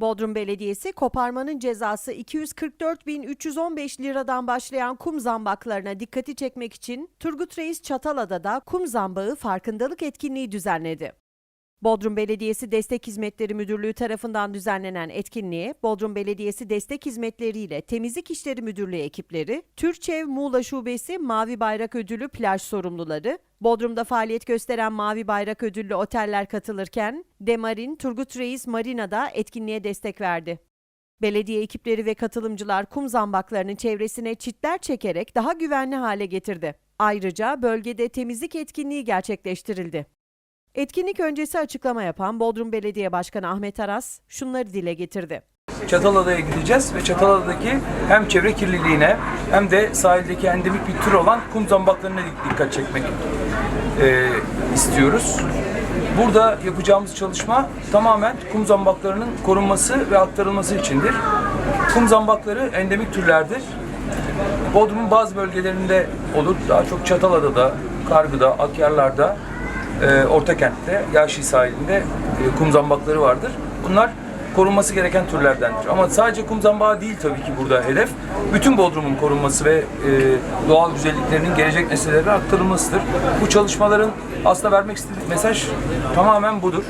Bodrum Belediyesi koparmanın cezası 244.315 liradan başlayan kum zambaklarına dikkati çekmek için Turgut Reis Çatalada'da kum zambağı farkındalık etkinliği düzenledi. Bodrum Belediyesi Destek Hizmetleri Müdürlüğü tarafından düzenlenen etkinliğe Bodrum Belediyesi Destek Hizmetleri ile Temizlik İşleri Müdürlüğü ekipleri, Türkçev Muğla Şubesi Mavi Bayrak Ödülü plaj sorumluları, Bodrum'da faaliyet gösteren Mavi Bayrak Ödüllü oteller katılırken Demarin Turgut Reis Marina'da etkinliğe destek verdi. Belediye ekipleri ve katılımcılar kum zambaklarının çevresine çitler çekerek daha güvenli hale getirdi. Ayrıca bölgede temizlik etkinliği gerçekleştirildi. Etkinlik öncesi açıklama yapan Bodrum Belediye Başkanı Ahmet Aras şunları dile getirdi. Çatalada'ya gideceğiz ve Çatalada'daki hem çevre kirliliğine hem de sahildeki endemik bir tür olan kum zambaklarına dik- dikkat çekmek e, istiyoruz. Burada yapacağımız çalışma tamamen kum zambaklarının korunması ve aktarılması içindir. Kum zambakları endemik türlerdir. Bodrum'un bazı bölgelerinde olur. Daha çok Çatalada'da, Kargı'da, Akyarlar'da, e, Ortakent'te, Yaşi sahilinde e, kum zambakları vardır. Bunlar korunması gereken türlerdendir. Ama sadece kum zambağı değil tabii ki burada hedef. Bütün Bodrum'un korunması ve e, doğal güzelliklerinin gelecek nesillere aktarılmasıdır. Bu çalışmaların aslında vermek istediği mesaj tamamen budur.